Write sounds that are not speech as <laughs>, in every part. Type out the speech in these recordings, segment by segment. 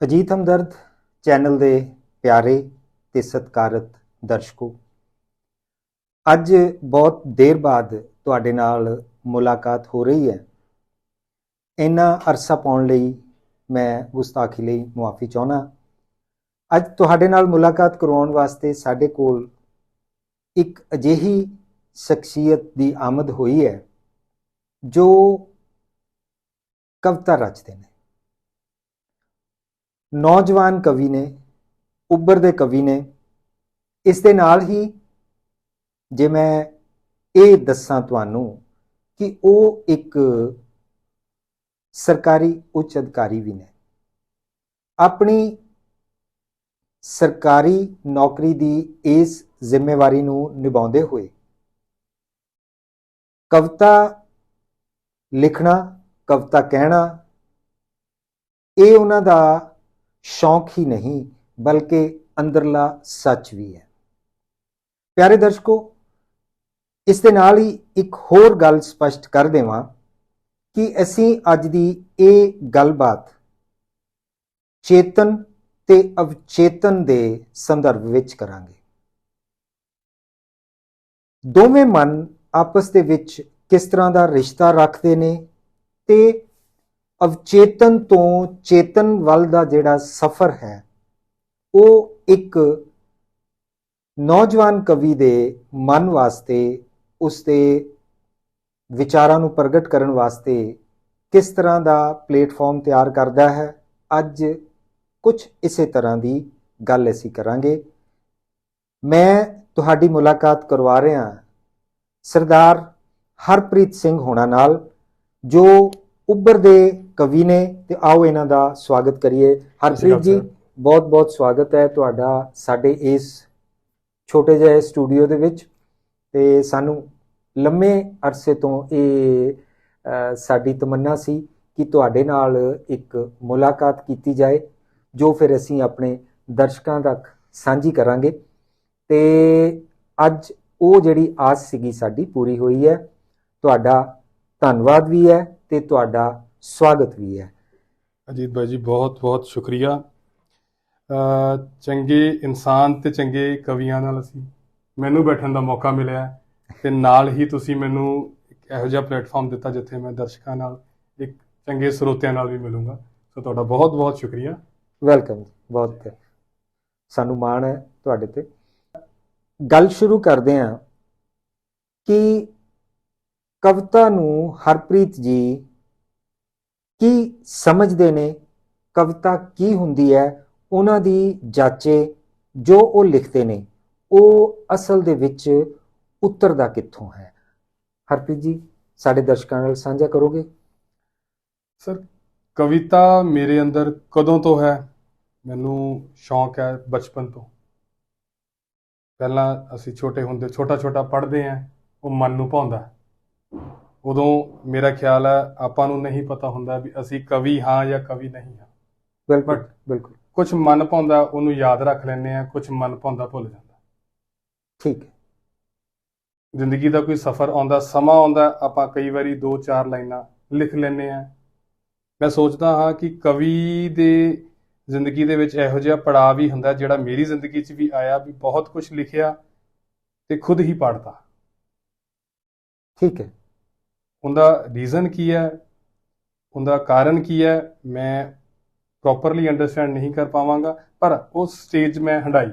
ਅਜੀਤ ਹਮਦਰਦ, channel ਦੇ ਪਿਆਰੇ ਤੇ ਸਤਿਕਾਰਤ ਦਰਸ਼ਕੋ। ਅੱਜ ਬਹੁਤ ਦੇਰ ਬਾਅਦ ਤੁਹਾਡੇ ਨਾਲ ਮੁਲਾਕਾਤ ਹੋ ਰਹੀ ਹੈ। ਇੰਨਾ ਅਰਸਾ ਪਾਉਣ ਲਈ ਮੈਂ ਗੁਸਤਾਖੀ ਲਈ ਮੁਆਫੀ ਚਾਹਨਾ ਅੱਜ ਤੁਹਾਡੇ ਨਾਲ ਮੁਲਾਕਾਤ ਕਰਵਾਉਣ ਵਾਸਤੇ ਸਾਡੇ ਕੋਲ ਇੱਕ ਅਜਿਹੀ ਸ਼ਖਸੀਅਤ ਦੀ ਆਮਦ ਹੋਈ ਹੈ, ਜੋ ਕਵਿਤਾ ਰਚਦੇ ਨੇ। ਨੌਜਵਾਨ ਕਵੀ ਨੇ ਉੱਭਰਦੇ ਕਵੀ ਨੇ, ਇਸ ਦੇ ਨਾਲ ਹੀ ਜੇ ਮੈਂ ਇਹ ਦੱਸਾਂ ਤੁਹਾਨੂੰ ਕਿ ਉਹ ਇੱਕ ਸਰਕਾਰੀ ਉੱਚ ਅਧਿਕਾਰੀ ਵੀ ਨੇ। ਆਪਣੀ ਸਰਕਾਰੀ ਨੌਕਰੀ ਦੀ ਇਸ ਜ਼ਿੰਮੇਵਾਰੀ ਨੂੰ ਨਿਭਾਉਂਦੇ ਹੋਏ ਕਵਿਤਾ ਲਿਖਣਾ, ਕਵਿਤਾ ਕਹਿਣਾ, ਇਹ ਉਹਨਾਂ ਦਾ ਸ਼ੌਂਕ ਹੀ ਨਹੀਂ, ਬਲਕਿ ਅੰਦਰਲਾ ਸੱਚ ਵੀ ਹੈ। ਪਿਆਰੇ ਦਰਸ਼ਕੋ, ਇਸ ਦੇ ਨਾਲ ਹੀ ਇੱਕ ਹੋਰ ਗੱਲ ਸਪਸ਼ਟ ਕਰ ਦੇਵਾਂ ਕਿ ਅਸੀਂ ਅੱਜ ਦੀ ਇਹ ਗੱਲਬਾਤ ਚੇਤਨ ਤੇ ਅਵਚੇਤਨ ਦੇ ਸੰਦਰਭ ਵਿੱਚ ਕਰਾਂਗੇ। ਦੋਵੇਂ ਮਨ ਆਪਸ ਦੇ ਵਿੱਚ ਕਿਸ ਤਰ੍ਹਾਂ ਦਾ ਰਿਸ਼ਤਾ ਰੱਖਦੇ ਨੇ ਤੇ ਅਵਚੇਤਨ ਤੋਂ ਚੇਤਨ ਵੱਲ ਦਾ ਜਿਹੜਾ ਸਫ਼ਰ ਹੈ, ਉਹ ਇੱਕ ਨੌਜਵਾਨ ਕਵੀ ਦੇ ਮਨ ਵਾਸਤੇ, ਉਸ ਦੇ ਵਿਚਾਰਾਂ ਨੂੰ ਪ੍ਰਗਟ ਕਰਨ ਵਾਸਤੇ ਕਿਸ ਤਰ੍ਹਾਂ ਦਾ ਪਲੇਟਫਾਰਮ ਤਿਆਰ ਕਰਦਾ ਹੈ, ਅੱਜ ਕੁਝ ਇਸੇ ਤਰ੍ਹਾਂ ਦੀ ਗੱਲ ਅਸੀਂ ਕਰਾਂਗੇ। ਮੈਂ ਤੁਹਾਡੀ ਮੁਲਾਕਾਤ ਕਰਵਾ ਰਿਹਾ ਸਰਦਾਰ ਹਰਪ੍ਰੀਤ ਸਿੰਘ ਹੋਣਾ ਨਾਲ, ਜੋ ਉੱਭਰਦੇ ਕਵੀ ਨੇ ਤੇ ਆਓ ਇਹਨਾਂ ਦਾ ਸਵਾਗਤ ਕਰੀਏ। ਹਰਪ੍ਰੀਤ ਜੀ। ਬਹੁਤ ਬਹੁਤ ਸਵਾਗਤ ਹੈ ਤੁਹਾਡਾ ਸਾਡੇ ਇਸ ਛੋਟੇ ਜਿਹੇ ਸਟੂਡੀਓ ਦੇ ਵਿੱਚ। ਤੇ ਸਾਨੂੰ ਲੰਮੇ ਅਰਸੇ ਤੋਂ ਇਹ ਸਾਡੀ ਤਮੰਨਾ ਸੀ ਕਿ ਤੁਹਾਡੇ ਨਾਲ ਇੱਕ ਮੁਲਾਕਾਤ ਕੀਤੀ ਜਾਏ ਜੋ ਫਿਰ ਅਸੀਂ ਆਪਣੇ ਦਰਸ਼ਕਾਂ ਤੱਕ ਸਾਂਝੀ ਕਰਾਂਗੇ। ਤੇ ਅੱਜ ਉਹ ਜਿਹੜੀ ਆਸ ਸੀਗੀ ਸਾਡੀ ਪੂਰੀ ਹੋਈ ਹੈ ਤੁਹਾਡਾ ਧੰਨਵਾਦ ਵੀ ਹੈ ਤੇ ਤੁਹਾਡਾ ਸਵਾਗਤ ਵੀ ਹੈ। ਅਜੀਤ ਭਾਈ ਜੀ ਬਹੁਤ ਬਹੁਤ ਸ਼ੁਕਰੀਆ। ਚੰਗੇ ਇਨਸਾਨ ਤੇ ਚੰਗੇ ਕਵੀਆਂ ਨਾਲ ਅਸੀਂ ਮੈਨੂੰ ਬੈਠਣ ਦਾ ਮੌਕਾ ਮਿਲਿਆ ਤੇ ਨਾਲ ਹੀ ਤੁਸੀਂ ਮੈਨੂੰ ਇੱਕ ਇਹੋ ਜਿਹਾ ਪਲੇਟਫਾਰਮ ਦਿੱਤਾ ਜਿੱਥੇ ਮੈਂ ਦਰਸ਼ਕਾਂ ਨਾਲ ਇੱਕ ਚੰਗੇ ਸਰੋਤਿਆਂ ਨਾਲ ਵੀ ਮਿਲੂੰਗਾ। ਸੋ ਤੁਹਾਡਾ ਬਹੁਤ ਬਹੁਤ ਸ਼ੁਕਰੀਆ। ਵੈਲਕਮ ਬਹੁਤ ਸਾਨੂੰ ਮਾਣ ਹੈ ਤੁਹਾਡੇ ਤੇ। ਗੱਲ ਸ਼ੁਰੂ ਕਰਦੇ ਹਾਂ ਕਿ ਕਵਿਤਾ ਨੂੰ ਹਰਪ੍ਰੀਤ ਜੀ ਕੀ ਸਮਝਦੇ ਨੇ, ਕਵਿਤਾ ਕੀ ਹੁੰਦੀ ਹੈ, ਉਹਨਾਂ ਦੀ ਜਾਚੇ ਜੋ ਉਹ ਲਿਖਦੇ ਨੇ, ਉਹ ਅਸਲ ਦੇ ਵਿੱਚ ਉਤਰਦਾ ਕਿੱਥੋਂ ਹੈ? ਹਰਪ੍ਰੀਤ ਜੀ, ਸਾਡੇ ਦਰਸ਼ਕਾਂ ਨਾਲ ਸਾਂਝਾ ਕਰੋਗੇ? ਸਰ, ਕਵਿਤਾ ਮੇਰੇ ਅੰਦਰ ਕਦੋਂ ਤੋਂ ਹੈ? ਮੈਨੂੰ ਸ਼ੌਂਕ ਹੈ ਬਚਪਨ ਤੋਂ। ਪਹਿਲਾਂ ਅਸੀਂ ਛੋਟੇ ਹੁੰਦੇ ਛੋਟਾ ਛੋਟਾ ਪੜ੍ਹਦੇ ਆਂ ਉਹ ਮਨ ਨੂੰ ਭਾਉਂਦਾ ਉਦੋਂ ਮੇਰਾ ਖਿਆਲ ਹੈ ਆਪਾਂ ਨੂੰ ਨਹੀਂ ਪਤਾ ਹੁੰਦਾ ਵੀ ਅਸੀਂ ਕਵੀ ਹਾਂ ਜਾਂ ਕਵੀ ਨਹੀਂ ਹਾਂ। ਬਿਲਕੁਲ ਬਿਲਕੁਲ। ਕੁਝ ਮਨ ਭਾਉਂਦਾ ਉਹਨੂੰ ਯਾਦ ਰੱਖ ਲੈਂਦੇ ਆ ਕੁਝ ਮਨ ਭਾਉਂਦਾ ਭੁੱਲ ਜਾਂਦਾ। ਠੀਕ ਹੈ। ਜ਼ਿੰਦਗੀ ਦਾ ਕੋਈ ਸਫ਼ਰ ਆਉਂਦਾ ਸਮਾਂ ਆਉਂਦਾ ਆਪਾਂ ਕਈ ਵਾਰੀ ਦੋ ਚਾਰ ਲਾਈਨਾਂ ਲਿਖ ਲੈਂਦੇ ਆ ਮੈਂ ਸੋਚਦਾ ਹਾਂ ਕਿ ਕਵੀ ਦੇ ਜ਼ਿੰਦਗੀ ਦੇ ਵਿੱਚ ਇਹੋ ਜਿਹਾ ਪੜਾਅ ਵੀ ਹੁੰਦਾ ਜਿਹੜਾ ਮੇਰੀ ਜ਼ਿੰਦਗੀ 'ਚ ਵੀ ਆਇਆ ਵੀ ਬਹੁਤ ਕੁਝ ਲਿਖਿਆ ਤੇ ਖੁਦ ਹੀ ਪੜ੍ਹਦਾ। ਠੀਕ ਹੈ। ਉਹਦਾ ਰੀਜ਼ਨ ਕੀ ਹੈ? ਉਹਦਾ ਕਾਰਨ ਕੀ ਹੈ? ਮੈਂ ਪ੍ਰੋਪਰਲੀ ਅੰਡਰਸਟੈਂਡ ਨਹੀਂ ਕਰ ਪਾਵਾਂਗਾ, ਪਰ ਉਸ ਸਟੇਜ ਮੈਂ ਹੰਡਾਈ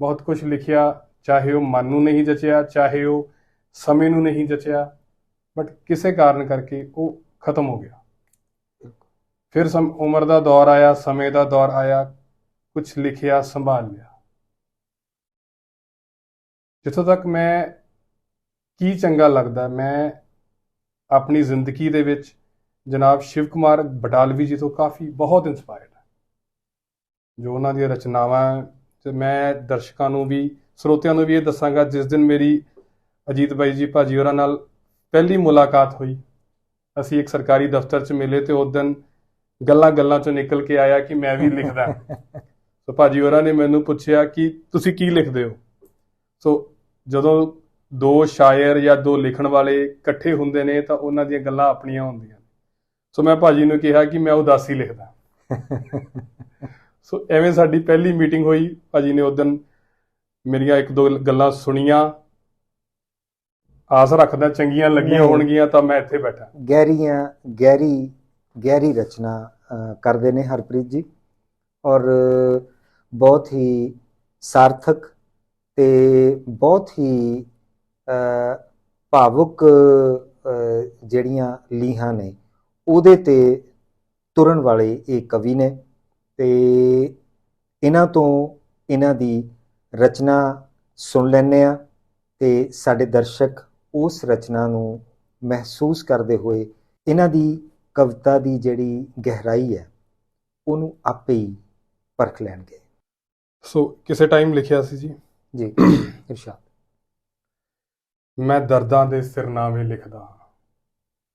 ਬਹੁਤ ਕੁਝ ਲਿਖਿਆ, ਚਾਹੇ ਉਹ ਮਨ ਨੂੰ ਨਹੀਂ ਜਚਿਆ, ਚਾਹੇ ਉਹ ਸਮੇਂ ਨੂੰ ਨਹੀਂ ਜਚਿਆ ਬਟ ਕਿਸੇ ਕਾਰਨ ਕਰਕੇ ਉਹ ਖਤਮ ਹੋ ਗਿਆ। ਫਿਰ ਸਮ, ਉਮਰ ਦਾ ਦੌਰ ਆਇਆ, ਸਮੇਂ ਦਾ ਦੌਰ ਆਇਆ ਕੁਝ ਲਿਖਿਆ, ਸੰਭਾਲ ਲਿਆ। ਜਿੱਥੋਂ ਤੱਕ ਮੈਂ ਕੀ ਚੰਗਾ ਲੱਗਦਾ, ਮੈਂ ਆਪਣੀ ਜ਼ਿੰਦਗੀ ਦੇ ਵਿੱਚ ਜਨਾਬ ਸ਼ਿਵ ਕੁਮਾਰ ਬਟਾਲਵੀ ਜੀ ਤੋਂ ਕਾਫੀ ਬਹੁਤ ਇਨਸਪਾਇਰਡ ਹੈ। ਜੋ ਉਹਨਾਂ ਦੀਆਂ ਰਚਨਾਵਾਂ ਤੇ ਮੈਂ ਦਰਸ਼ਕਾਂ ਨੂੰ ਵੀ ਸਰੋਤਿਆਂ ਨੂੰ ਵੀ ਇਹ ਦੱਸਾਂਗਾ ਜਿਸ ਦਿਨ ਮੇਰੀ ਅਜੀਤ ਬਾਈ ਜੀ ਭਾਜੀ ਹੋਰਾਂ ਨਾਲ ਪਹਿਲੀ ਮੁਲਾਕਾਤ ਹੋਈ ਅਸੀਂ ਇੱਕ ਸਰਕਾਰੀ ਦਫ਼ਤਰ 'ਚ ਮਿਲੇ ਤੇ ਉਸ ਦਿਨ ਗੱਲਾਂ ਗੱਲਾਂ 'ਚੋਂ ਨਿਕਲ ਕੇ ਆਇਆ ਕਿ ਮੈਂ ਵੀ ਲਿਖਦਾ। <laughs> ਸੋ ਭਾਜੀ ਹੋਰਾਂ ਨੇ ਮੈਨੂੰ ਪੁੱਛਿਆ ਕਿ ਤੁਸੀਂ ਕੀ ਲਿਖਦੇ ਹੋ? ਸੋ ਜਦੋਂ ਦੋ ਸ਼ਾਇਰ ਜਾਂ ਦੋ ਲਿਖਣ ਵਾਲੇ ਇਕੱਠੇ ਹੁੰਦੇ ਨੇ ਤਾਂ ਉਹਨਾਂ ਦੀਆਂ ਗੱਲਾਂ ਆਪਣੀਆਂ ਹੁੰਦੀਆਂ ਨੇ। ਸੋ ਮੈਂ ਭਾਜੀ ਨੂੰ ਕਿਹਾ ਕਿ ਮੈਂ ਉਦਾਸੀ ਲਿਖਦਾ। ਸੋ ਐਵੇਂ ਸਾਡੀ ਪਹਿਲੀ ਮੀਟਿੰਗ ਹੋਈ। ਭਾਜੀ ਨੇ ਉਦੋਂ ਮੇਰੀਆਂ ਇੱਕ ਦੋ ਗੱਲਾਂ ਸੁਣੀਆਂ। ਆਸ ਰੱਖਦਾ ਚੰਗੀਆਂ ਲੱਗੀਆਂ। ਹੋਣਗੀਆਂ ਤਾਂ ਮੈਂ ਇੱਥੇ ਬੈਠਾ। ਗਹਿਰੀਆਂ ਗਹਿਰੀ ਗਹਿਰੀ ਰਚਨਾ ਕਰਦੇ ਨੇ ਹਰਪ੍ਰੀਤ ਜੀ। ਔਰ ਬਹੁਤ ਹੀ ਸਾਰਥਕ ਤੇ ਬਹੁਤ ਹੀ ਭਾਵੁਕ ਜਿਹੜੀਆਂ ਲੀਹਾਂ ਨੇ ਉਹਦੇ ਤੇ ਤੁਰਨ ਵਾਲੇ ਇਹ ਕਵੀ ਨੇ ਤੇ ਇਹਨਾਂ ਤੋਂ ਇਹਨਾਂ ਦੀ ਰਚਨਾ ਸੁਣ ਲੈਂਦੇ ਆ ਤੇ ਸਾਡੇ ਦਰਸ਼ਕ ਉਸ ਰਚਨਾ ਨੂੰ ਮਹਿਸੂਸ ਕਰਦੇ ਹੋਏ ਇਹਨਾਂ ਦੀ ਕਵਿਤਾ ਦੀ ਜਿਹੜੀ ਗਹਿਰਾਈ ਹੈ ਉਹਨੂੰ ਆਪੇ ਹੀ ਪਰਖ ਲੈਣਗੇ। ਸੋ ਕਿਸੇ ਟਾਈਮ ਲਿਖਿਆ ਸੀ ਜੀ। ਜੀ ਇਰਸ਼ਾਦ। ਮੈਂ ਦਰਦਾਂ ਦੇ ਸਿਰਨਾਵੇਂ ਲਿਖਦਾ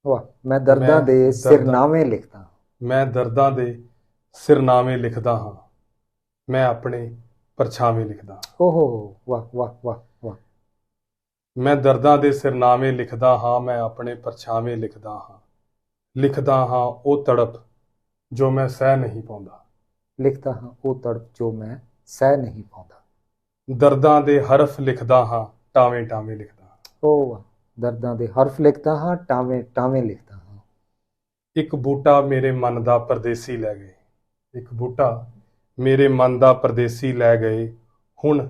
ਵਾਹ ਮੈਂ ਦਰਦਾਂ ਦੇ ਸਿਰਨਾਵੇਂ ਲਿਖਦਾ। ਮੈਂ ਦਰਦਾਂ ਦੇ ਸਿਰਨਾਵੇਂ ਲਿਖਦਾ ਹਾਂ। ਮੈਂ ਆਪਣੇ ਪਰਛਾਵੇਂ ਲਿਖਦਾ ਹਾਂ। ਓ ਹੋ ਹੋ ਵਾਹ ਵਾਹ ਵਾਹ ਵਾਹ। ਮੈਂ ਦਰਦਾਂ ਦੇ ਸਿਰਨਾਵੇਂ ਲਿਖਦਾ ਹਾਂ ਮੈਂ ਆਪਣੇ ਪਰਛਾਵੇਂ ਲਿਖਦਾ ਹਾਂ। ਲਿਖਦਾ ਹਾਂ ਉਹ ਤੜਪ ਜੋ ਮੈਂ ਸਹਿ ਨਹੀਂ ਪਾਉਂਦਾ। ਲਿਖਦਾ ਹਾਂ ਉਹ ਤੜਪ ਜੋ ਮੈਂ ਸਹਿ ਨਹੀਂ ਪਾਉਂਦਾ। ਦਰਦਾਂ ਦੇ ਹਰਫ ਲਿਖਦਾ ਹਾਂ ਟਾਵੇਂ ਟਾਵੇਂ ਲਿਖਦਾ ਹਾਂ ਓ ਵਾਹ ਦਰਦਾਂ ਦੇ ਹਰਫ ਲਿਖਦਾ ਹਾਂ ਟਾਵੇਂ ਟਾਵੇਂ ਲਿਖਦਾ ਹਾਂ। ਇੱਕ ਬੂਟਾ ਮੇਰੇ ਮਨ ਦਾ ਪਰਦੇਸੀ ਲੈ ਗਏ। ਇੱਕ ਬੂਟਾ ਮੇਰੇ ਮਨ ਦਾ ਪਰਦੇਸੀ ਲੈ ਗਏ। ਹੁਣ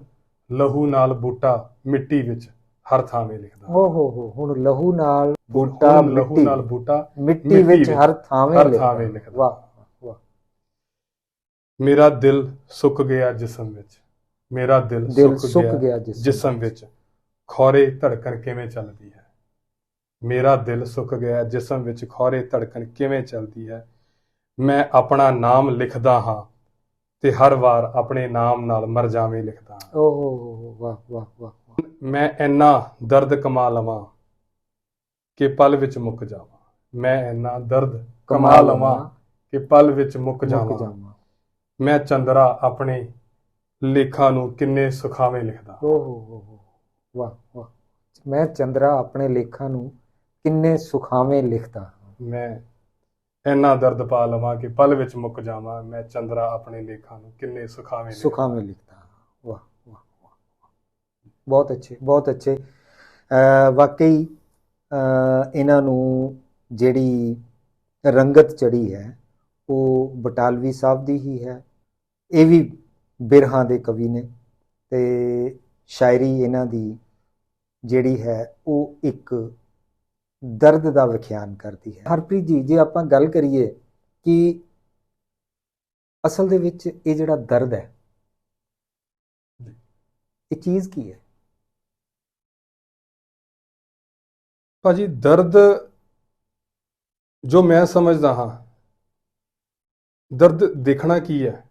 ਲਹੂ ਨਾਲ ਬੂਟਾ ਮਿੱਟੀ ਵਿੱਚ ਹਰ ਥਾਵੇਂ ਲਿਖਦਾ। ਓ ਹੋ ਹੋ ਹੁਣ ਲਹੂ ਨਾਲ ਬੂਟਾ ਲਹੂ ਨਾਲ ਬੂਟਾ ਮਿੱਟੀ ਵਿੱਚ ਹਰ ਥਾਵੇਂ ਹਰ ਲਿਖਦਾ। ਥਾਵੇਂ ਲਿਖਦਾ। ਵਾਹ ਵਾਹ। ਮੇਰਾ ਦਿਲ ਸੁੱਕ ਗਿਆ ਜਿਸਮ ਵਿੱਚ। ਮੇਰਾ ਦਿਲ ਸੁੱਕ ਗਿਆ ਗਿਆ ਜਿਸ ਜਿਸਮ ਵਿੱਚ। ਖੌਰੇ ਧੜਕਣ ਕਿਵੇਂ ਚੱਲਦੀ ਹੈ? ਮੇਰਾ ਦਿਲ ਸੁੱਕ ਗਿਆ ਜਿਸਮ ਵਿੱਚ ਖੌਰੇ ਧੜਕਣ ਕਿਵੇਂ ਚੱਲਦੀ ਹੈ? ਮੈਂ ਆਪਣਾ ਨਾਮ ਲਿਖਦਾ ਹਾਂ ਤੇ ਹਰ ਵਾਰ ਆਪਣੇ ਨਾਮ ਨਾਲ ਮਰ ਜਾਵੇਂ ਲਿਖਦਾ ਹਾਂ। ਓ ਹੋ ਹੋ ਹੋ, ਵਾਹ ਵਾਹ ਵਾਹ। ਮੈਂ ਇੰਨਾ ਦਰਦ ਕਮਾ ਲਵਾਂ ਕਿ ਪਲ ਵਿੱਚ ਮੁੱਕ ਜਾਵਾਂ। ਮੈਂ ਇੰਨਾ ਦਰਦ ਕਮਾ ਲਵਾਂ ਕਿ ਪਲ ਵਿੱਚ ਮੁੱਕ ਜਾਵਾਂ। ਮੈਂ ਚੰਦਰਾ ਆਪਣੇ ਲੇਖਾਂ ਨੂੰ ਕਿੰਨੇ ਸੁਖਾਵੇਂ ਲਿਖਦਾ ਓ ਹੋ ਹੋ ਹੋ ਵਾਹ ਵਾਹ ਮੈਂ ਚੰਦਰਾ ਆਪਣੇ ਲੇਖਾਂ ਨੂੰ ਕਿੰਨੇ ਸੁਖਾਵੇਂ ਲਿਖਦਾ। ਮੈਂ ਇੰਨਾ ਦਰਦ ਪਾ ਲਵਾਂ ਕਿ ਪਲ ਵਿੱਚ ਮੁੱਕ ਜਾਵਾਂ ਮੈਂ ਚੰਦਰਾ ਆਪਣੇ ਲੇਖਾਂ ਨੂੰ ਕਿੰਨੇ ਸੁਖਾਵੇਂ। ਸੁਖਾਵੇਂ ਲਿਖਦਾ। ਵਾਹ ਵਾਹ ਵਾਹ ਬਹੁਤ ਅੱਛੇ ਬਹੁਤ ਅੱਛੇ ਵਾਕਈ ਇਹਨਾਂ ਨੂੰ ਜਿਹੜੀ ਰੰਗਤ ਚੜੀ ਹੈ ਉਹ ਬਟਾਲਵੀ ਸਾਹਿਬ ਦੀ ਹੀ ਹੈ ਇਹ ਵੀ ਬਿਰਹਾਂ ਦੇ ਕਵੀ ਨੇ ਤੇ ਸ਼ਾਇਰੀ ਇਹਨਾਂ ਦੀ ਜਿਹੜੀ ਹੈ, ਉਹ ਇੱਕ ਦਰਦ ਦਾ ਵਿਖਿਆਨ ਕਰਦੀ ਹੈ। ਹਰਪ੍ਰੀਤ ਜੀ, ਜੇ ਆਪਾਂ ਗੱਲ ਕਰੀਏ ਕਿ ਅਸਲ ਦੇ ਵਿੱਚ ਇਹ ਜਿਹੜਾ ਦਰਦ ਹੈ, ਇਹ ਚੀਜ਼ ਕੀ ਹੈ? ਭਾਜੀ, ਦਰਦ ਜੋ ਮੈਂ ਸਮਝਦਾ ਹਾਂ, ਦਰਦ ਦੇਖਣਾ ਕੀ ਹੈ?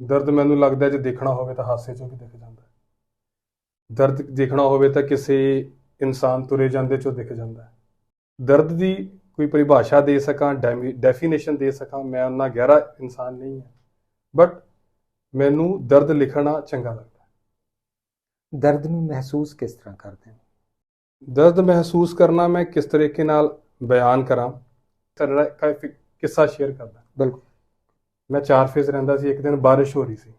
ਦਰਦ ਮੈਨੂੰ ਲੱਗਦਾ ਜੇ ਦੇਖਣਾ ਹੋਵੇ ਤਾਂ ਹਾਸੇ ਚੋਂ ਵੀ ਦਿਖ ਜਾਂਦਾ। ਦਰਦ ਦੇਖਣਾ ਹੋਵੇ ਤਾਂ ਕਿਸੇ ਇਨਸਾਨ ਤੁਰੇ ਜਾਂਦੇ ਚੋਂ ਦਿਖ ਜਾਂਦਾ ਹੈ। ਦਰਦ ਦੀ ਕੋਈ ਪਰਿਭਾਸ਼ਾ ਦੇ ਸਕਾਂ ਡੈਫੀਨੇਸ਼ਨ ਦੇ ਸਕਾਂ ਮੈਂ ਉਹਨਾਂ ਗਹਿਰਾ ਇਨਸਾਨ ਨਹੀਂ ਹਾਂ। ਬਟ ਮੈਨੂੰ ਦਰਦ ਲਿਖਣਾ ਚੰਗਾ ਲੱਗਦਾ ਹੈ। ਦਰਦ ਨੂੰ ਮਹਿਸੂਸ ਕਿਸ ਤਰ੍ਹਾਂ ਕਰਦੇ ਹੋ? ਦਰਦ ਮਹਿਸੂਸ ਕਰਨਾ ਮੈਂ ਕਿਸ ਤਰੀਕੇ ਨਾਲ ਬਿਆਨ ਕਰਾਂ ਇੱਕ ਕਿੱਸਾ ਸ਼ੇਅਰ ਕਰਦਾ। ਬਿਲਕੁਲ। ਮੈਂ ਚਾਰ ਫੇਜ਼ ਰਹਿੰਦਾ ਸੀ ਇੱਕ ਦਿਨ ਬਾਰਿਸ਼ ਹੋ ਰਹੀ ਸੀ।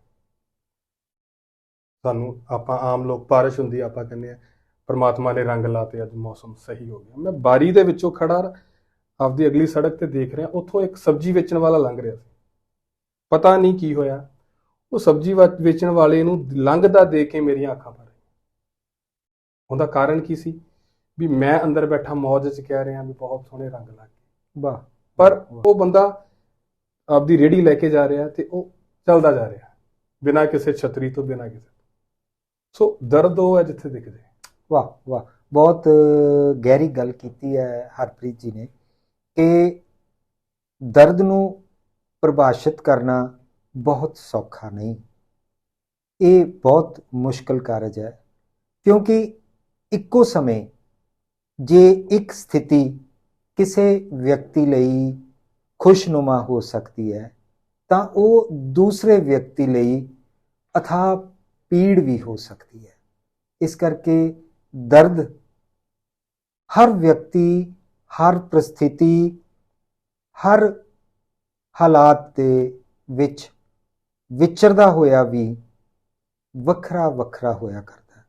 ਸਾਨੂੰ ਆਪਾਂ ਆਮ ਲੋਕ ਬਾਰਿਸ਼ ਹੁੰਦੀ ਆਪਾਂ ਕਹਿੰਦੇ ਆ ਪਰਮਾਤਮਾ ਨੇ ਰੰਗ ਲਾਤੇ ਅੱਜ ਮੌਸਮ ਸਹੀ ਹੋ ਗਿਆ। ਮੈਂ ਬਾਰੀ ਦੇ ਵਿੱਚੋਂ ਖੜਾ ਆਪਦੀ ਅਗਲੀ ਸੜਕ ਤੇ ਦੇਖ ਰਿਹਾ ਉੱਥੋਂ ਇੱਕ ਸਬਜ਼ੀ ਵੇਚਣ ਵਾਲਾ ਲੰਘ ਰਿਹਾ ਸੀ। ਪਤਾ ਨਹੀਂ ਕੀ ਹੋਇਆ। ਉਹ ਸਬਜ਼ੀ ਵੇਚਣ ਵਾਲੇ ਨੂੰ ਲੰਘਦਾ ਦੇਖ ਕੇ ਮੇਰੀਆਂ ਅੱਖਾਂ ਭਰ ਗਈਆਂ। ਉਹਦਾ ਕਾਰਨ ਕੀ ਸੀ? ਵੀ ਮੈਂ ਅੰਦਰ ਬੈਠਾ ਮੌਜ 'ਚ ਕਹਿ ਰਿਹਾ ਵੀ ਬਹੁਤ ਸੋਹਣੇ ਰੰਗ ਲੱਗ ਗਏ। ਵਾਹ। ਪਰ। ਉਹ ਬੰਦਾ ਆਪਦੀ ਰੇੜੀ ਲੈ ਕੇ ਜਾ ਰਿਹਾ ਤੇ ਉਹ ਚੱਲਦਾ ਜਾ ਰਿਹਾ ਬਿਨਾਂ ਕਿਸੇ ਛਤਰੀ ਤੋਂ ਬਿਨਾਂ ਕਿਸੇ। ਸੋ ਦਰਦ ਉਹ ਹੈ ਜਿੱਥੇ ਦਿਖਦੇ। ਵਾਹ ਵਾਹ। ਬਹੁਤ ਗਹਿਰੀ ਗੱਲ ਕੀਤੀ ਹੈ ਹਰਪ੍ਰੀਤ ਜੀ ਨੇ ਕਿ ਦਰਦ ਨੂੰ ਪਰਿਭਾਸ਼ਿਤ ਕਰਨਾ ਬਹੁਤ ਸੌਖਾ ਨਹੀਂ। ਇਹ ਬਹੁਤ ਮੁਸ਼ਕਲ ਕਾਰਜ ਹੈ, ਕਿਉਂਕਿ ਇੱਕੋ ਸਮੇਂ ਜੇ ਇੱਕ ਸਥਿਤੀ ਕਿਸੇ ਵਿਅਕਤੀ ਲਈ ਖੁਸ਼ਨੁਮਾ ਹੋ ਸਕਦੀ ਹੈ, ਤਾਂ ਉਹ ਦੂਸਰੇ ਵਿਅਕਤੀ ਲਈ ਅਥਾਹ ਪੀੜ ਵੀ ਹੋ ਸਕਦੀ ਹੈ। ਇਸ ਕਰਕੇ ਦਰਦ ਹਰ ਵਿਅਕਤੀ, ਹਰ ਪ੍ਰਸਥਿਤੀ, ਹਰ ਹਾਲਾਤ ਦੇ ਵਿੱਚ ਵਿਚਰਦਾ ਹੋਇਆ ਵੀ ਵੱਖਰਾ ਵੱਖਰਾ ਹੋਇਆ ਕਰਦਾ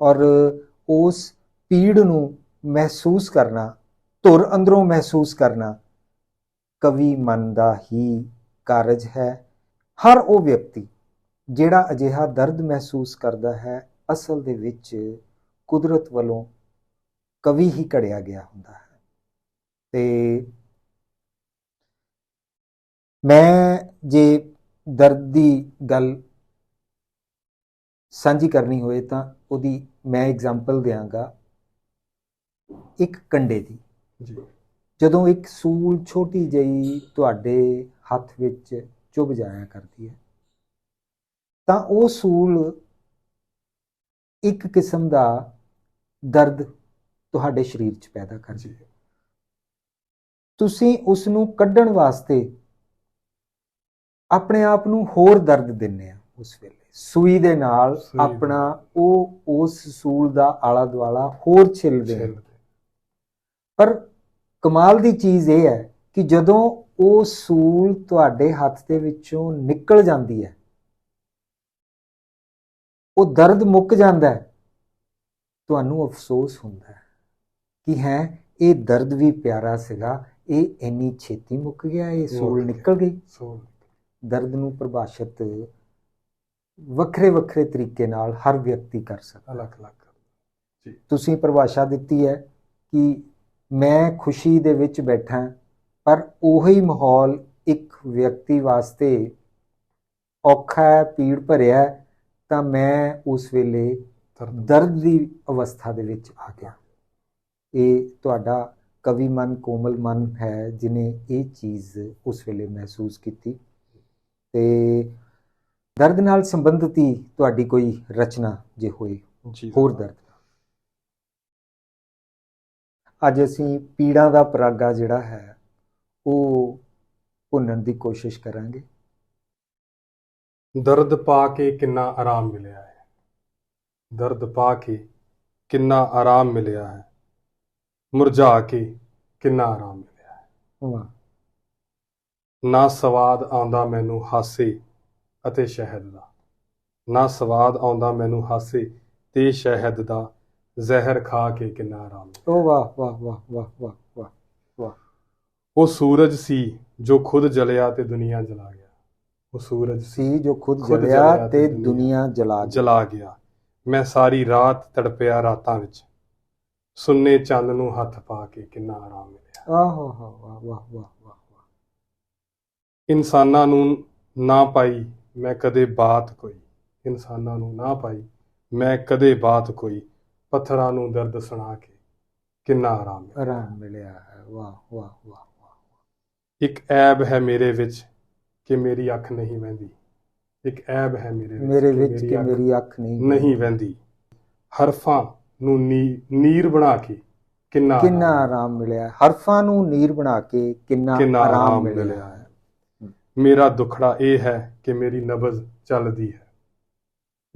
ਔਰ ਉਸ ਪੀੜ ਨੂੰ ਮਹਿਸੂਸ ਕਰਨਾ, ਧੁਰ ਅੰਦਰੋਂ ਮਹਿਸੂਸ ਕਰਨਾ ਕਵੀ ਮਨ ਦਾ ਹੀ ਕਾਰਜ ਹੈ। ਹਰ ਉਹ ਵਿਅਕਤੀ ਜਿਹੜਾ ਅਜਿਹਾ ਦਰਦ ਮਹਿਸੂਸ ਕਰਦਾ ਹੈ ਅਸਲ ਦੇ ਵਿੱਚ ਕੁਦਰਤ ਵੱਲੋਂ ਕਵੀ ਹੀ ਘੜਿਆ ਗਿਆ ਹੁੰਦਾ ਹੈ। ਤੇ ਮੈਂ ਜੇ ਦਰਦ ਦੀ ਗੱਲ ਸਾਂਝੀ ਕਰਨੀ ਹੋਏ ਤਾਂ ਉਹਦੀ ਮੈਂ ਐਗਜ਼ਾਮਪਲ ਦਿਆਂਗਾ। ਇੱਕ ਕੰਡੇ ਦੀ। ਜੀ। ਜਦੋਂ ਇੱਕ ਸੂਲ ਛੋਟੀ ਜਿਹੀ ਤੁਹਾਡੇ ਹੱਥ ਵਿੱਚ ਚੁਭ ਜਾਇਆ ਕਰਦੀ ਹੈ ਤਾਂ ਉਹ ਸੂਲ ਇੱਕ ਕਿਸਮ ਦਾ ਦਰਦ ਤੁਹਾਡੇ ਸਰੀਰ 'ਚ ਪੈਦਾ ਕਰਦੀ ਜੀ। ਹੈ ਤੁਸੀਂ ਉਸ ਨੂੰ ਕੱਢਣ ਵਾਸਤੇ ਆਪਣੇ ਆਪ ਨੂੰ ਹੋਰ ਦਰਦ ਦਿੰਦੇ ਆ ਉਸ ਵੇਲੇ। ਸੂਈ ਦੇ ਨਾਲ ਆਪਣਾ ਉਹ ਉਸ ਸੂਲ ਦਾ ਆਲਾ ਦੁਆਲਾ ਹੋਰ ਛਿੱਲਦੇ ਆ। ਪਰ ਕਮਾਲ ਦੀ ਚੀਜ਼ ਇਹ ਹੈ ਕਿ ਜਦੋਂ ਉਹ ਸੂਲ ਤੁਹਾਡੇ ਹੱਥ ਦੇ ਵਿੱਚੋਂ ਨਿਕਲ ਜਾਂਦੀ ਹੈ ਉਹ ਦਰਦ ਮੁੱਕ ਜਾਂਦਾ ਹੈ। ਤੁਹਾਨੂੰ ਅਫਸੋਸ ਹੁੰਦਾ ਹੈ ਕਿ ਹੈ ਇਹ ਦਰਦ ਵੀ ਪਿਆਰਾ ਸੀਗਾ। ਇਹ ਇੰਨੀ ਛੇਤੀ ਮੁੱਕ ਗਿਆ ਇਹ ਸੂਲ। ਨਿਕਲ ਗਈ। ਸੋ ਦਰਦ ਨੂੰ ਪਰਿਭਾਸ਼ਿਤ ਵੱਖਰੇ ਵੱਖਰੇ ਤਰੀਕੇ ਨਾਲ ਹਰ ਵਿਅਕਤੀ ਕਰ ਸਕਦਾ ਅਲੱਗ ਅਲੱਗ। ਤੁਸੀਂ ਪਰਿਭਾਸ਼ਾ ਦਿੱਤੀ ਹੈ ਕਿ ਮੈਂ ਖੁਸ਼ੀ ਦੇ ਵਿੱਚ ਬੈਠਾ ਪਰ ਉਹੀ ਮਾਹੌਲ ਇੱਕ ਵਿਅਕਤੀ ਵਾਸਤੇ ਔਖਾ ਹੈ ਪੀੜ ਭਰਿਆ ਹੈ, ਤਾਂ ਮੈਂ ਉਸ ਵੇਲੇ ਦਰਦ ਦੀ ਅਵਸਥਾ ਦੇ ਵਿੱਚ ਆ ਗਿਆ। ਇਹ ਤੁਹਾਡਾ ਕਵੀ ਮਨ ਕੋਮਲ ਮਨ ਹੈ ਜਿਨੇ ਇਹ ਚੀਜ਼ ਉਸ ਵੇਲੇ ਮਹਿਸੂਸ ਕੀਤੀ। ਤੇ ਦਰਦ ਨਾਲ ਸੰਬੰਧਿਤ ਹੀ ਤੁਹਾਡੀ ਕੋਈ ਰਚਨਾ ਜੇ ਹੋਏ ਹੋਰ ਦਰਦ ਅੱਜ ਅਸੀਂ ਪੀੜਾਂ ਦਾ ਪਰਾਗਾ ਜਿਹੜਾ ਹੈ ਉਹ ਭੁੰਨਣ ਦੀ ਕੋਸ਼ਿਸ਼ ਕਰਾਂਗੇ। ਦਰਦ ਪਾ ਕੇ ਕਿੰਨਾ ਆਰਾਮ ਮਿਲਿਆ ਹੈ। ਦਰਦ ਪਾ ਕੇ ਕਿੰਨਾ ਆਰਾਮ ਮਿਲਿਆ ਹੈ। ਮੁਰਝਾ ਕੇ ਕਿੰਨਾ ਆਰਾਮ ਮਿਲਿਆ ਹੈ। ਵਾਹ। ਨਾ ਸਵਾਦ ਆਉਂਦਾ ਮੈਨੂੰ ਹਾਸੇ ਅਤੇ ਸ਼ਹਿਦ ਦਾ। ਨਾ ਸਵਾਦ ਆਉਂਦਾ ਮੈਨੂੰ ਹਾਸੇ ਤੇ ਸ਼ਹਿਦ ਦਾ ਜ਼ਹਿਰ ਖਾ ਕੇ ਕਿੰਨਾ ਆਰਾਮ ਉਹ ਵਾਹ ਵਾਹ ਵਾਹ ਵਾਹ ਵਾਹ ਵਾਹ। ਉਹ ਸੂਰਜ ਸੀ ਜੋ ਖੁਦ ਜਲਿਆ ਤੇ ਦੁਨੀਆ ਜਲਾ ਉਹ ਸੂਰਜ ਸੀ ਜੋ ਖੁਦ ਜਲਿਆ ਤੇ ਦੁਨੀਆ ਜਲਾ। ਜਲਾ ਗਿਆ। ਮੈਂ ਸਾਰੀ ਰਾਤ ਤੜਪਿਆ ਰਾਤਾਂ ਵਿੱਚ। ਸੁੰਨੇ ਚੰਨ ਨੂੰ ਹੱਥ ਪਾ ਕੇ ਕਿੰਨਾ ਆਰਾਮ ਮਿਲਿਆ। ਆਹੋ ਹੋ ਵਾਹ ਵਾਹ ਵਾਹ ਵਾਹ ਵਾਹ। ਇਨਸਾਨਾਂ ਨੂੰ ਨਾ ਪਾਈ ਮੈਂ ਕਦੇ ਬਾਤ ਕੋਈ। ਇਨਸਾਨਾਂ ਨੂੰ ਨਾ ਪਾਈ ਮੈਂ ਕਦੇ ਬਾਤ ਕੋਈ। ਪੱਥਰਾਂ ਨੂੰ ਦਰਦ ਸੁਣਾ ਕੇ ਕਿੰਨਾ ਆਰਾਮ ਮਿਲਿਆ। ਆਰਾਮ ਮਿਲਿਆ ਵਾਹ ਵਾਹ ਵਾਹ ਵਾਹ। ਇੱਕ ਐਬ ਹੈ ਮੇਰੇ ਵਿੱਚ। ਕਿ ਮੇਰੀ ਅੱਖ ਨਹੀਂ ਵਹਿੰਦੀ। ਇੱਕ ਐਬ ਹੈ ਮੇਰੇ ਵਿੱਚ ਮੇਰੇ ਵਿੱਚ ਕਿ ਮੇਰੀ ਅੱਖ ਨਹੀਂ ਨਹੀਂ ਵਹਿੰਦੀ। ਹਰਫਾਂ ਨੂੰ ਨੀਰ ਬਣਾ ਕੇ ਕਿੰਨਾ ਕਿੰਨਾ ਆਰਾਮ ਮਿਲਿਆ। ਹਰਫਾਂ ਨੂੰ ਨੀਰ ਬਣਾ ਕੇ ਕਿੰਨਾ ਆਰਾਮ ਮਿਲਿਆ। ਮੇਰਾ ਦੁਖੜਾ ਇਹ ਹੈ ਕਿ ਮੇਰੀ ਨਬਜ਼ ਚੱਲਦੀ ਹੈ।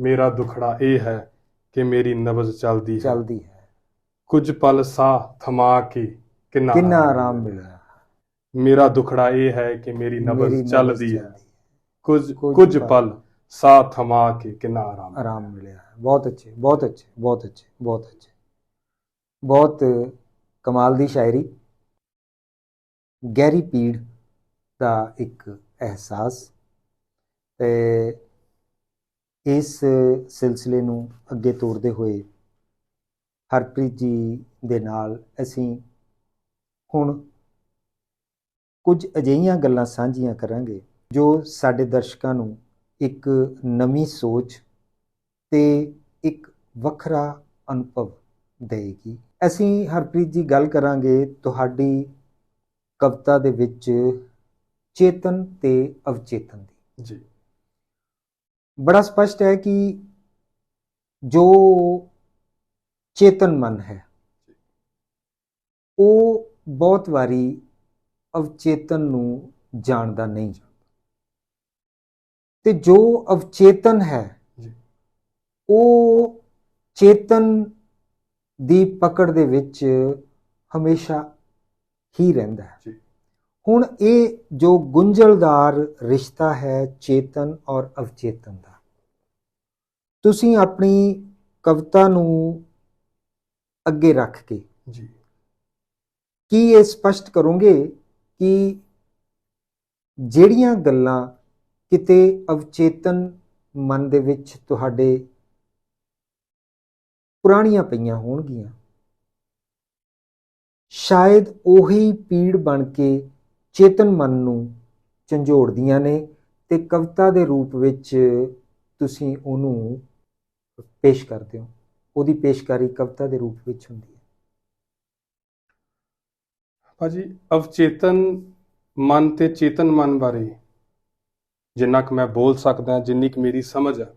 ਮੇਰਾ ਦੁਖੜਾ ਇਹ ਹੈ ਕਿ ਮੇਰੀ ਨਬਜ਼ ਚੱਲਦੀ ਹੈ। ਚੱਲਦੀ ਹੈ। ਕੁਝ ਪਲ ਸਾਹ ਥਮਾ ਕੇ ਕਿੰਨਾ ਕਿੰਨਾ ਆਰਾਮ ਮਿਲਿਆ। ਮੇਰਾ ਦੁਖੜਾ ਇਹ ਹੈ ਕਿ ਮੇਰੀ ਨਬਜ਼ ਚੱਲਦੀ ਹੈ। ਕੁਝ ਕੁਝ ਪਲ ਸਾਹ ਥਮਾ ਕੇ ਕਿੰਨਾ ਆਰਾਮ। ਆਰਾਮ ਮਿਲਿਆ ਬਹੁਤ ਅੱਛੇ ਬਹੁਤ ਅੱਛੇ ਬਹੁਤ ਅੱਛੇ ਬਹੁਤ ਅੱਛੇ। ਬਹੁਤ ਕਮਾਲ ਦੀ ਸ਼ਾਇਰੀ। ਗਹਿਰੀ ਪੀੜ ਦਾ ਇੱਕ ਅਹਿਸਾਸ। ਤੇ ਇਸ ਸਿਲਸਿਲੇ ਨੂੰ ਅੱਗੇ ਤੋਰਦੇ ਹੋਏ ਹਰਪ੍ਰੀਤ ਜੀ ਦੇ ਨਾਲ ਅਸੀਂ ਹੁਣ ਕੁਝ ਅਜਿਹੀਆਂ ਗੱਲਾਂ ਸਾਂਝੀਆਂ ਕਰਾਂਗੇ ਜੋ ਸਾਡੇ ਦਰਸ਼ਕਾਂ ਨੂੰ ਇੱਕ ਨਵੀਂ ਸੋਚ ਤੇ ਇੱਕ ਵੱਖਰਾ ਅਨੁਭਵ ਦੇਗੀ ਅਸੀਂ ਹਰਪ੍ਰੀਤ ਜੀ ਗੱਲ ਕਰਾਂਗੇ ਤੁਹਾਡੀ ਕਵਿਤਾ ਦੇ ਵਿੱਚ ਚੇਤਨ ਤੇ ਅਵਚੇਤਨ ਦੀ। ਜੀ। ਬੜਾ ਸਪਸ਼ਟ ਹੈ ਕਿ ਜੋ ਚੇਤਨ ਮਨ ਹੈ ਉਹ ਬਹੁਤ ਵਾਰੀ ਅਵਚੇਤਨ ਨੂੰ ਜਾਣਦਾ ਨਹੀਂ ਤੇ ਜੋ ਅਵਚੇਤਨ ਹੈ ਉਹ ਚੇਤਨ ਦੀ ਪਕੜ ਦੇ ਵਿੱਚ ਹਮੇਸ਼ਾ ਹੀ ਰਹਿੰਦਾ ਹੈ। ਹੁਣ ਇਹ ਜੋ ਗੁੰਝਲਦਾਰ ਰਿਸ਼ਤਾ ਹੈ ਚੇਤਨ ਔਰ ਅਵਚੇਤਨ ਦਾ ਤੁਸੀਂ ਆਪਣੀ ਕਵਿਤਾ ਨੂੰ ਅੱਗੇ ਰੱਖ ਕੇ ਜੀ। ਕੀ ਇਹ ਸਪਸ਼ਟ ਕਰੋਗੇ ਕਿ ਜਿਹੜੀਆਂ ਗੱਲਾਂ ਕਿਤੇ ਅਵਚੇਤਨ ਮਨ ਦੇ ਵਿੱਚ ਤੁਹਾਡੇ ਪੁਰਾਣੀਆਂ ਪਈਆਂ ਹੋਣਗੀਆਂ, ਸ਼ਾਇਦ ਉਹੀ ਪੀੜ ਬਣ ਕੇ ਚੇਤਨ ਮਨ ਨੂੰ ਝੰਜੋੜਦੀਆਂ ਨੇ ਤੇ ਕਵਿਤਾ ਦੇ ਰੂਪ ਵਿੱਚ ਤੁਸੀਂ ਉਹਨੂੰ ਪੇਸ਼ ਕਰਦੇ ਹੋ, ਉਹਦੀ ਪੇਸ਼ਕਾਰੀ ਕਵਿਤਾ ਦੇ ਰੂਪ ਵਿੱਚ ਹੁੰਦੀ ਭਾਜੀ ਅਵਚੇਤਨ ਮਨ ਤੇ ਚੇਤਨ ਮਨ ਬਾਰੇ ਜਿੰਨਾ ਕੁ ਮੈਂ ਬੋਲ ਸਕਦਾ ਜਿੰਨੀ ਕੁ ਮੇਰੀ ਸਮਝ ਆ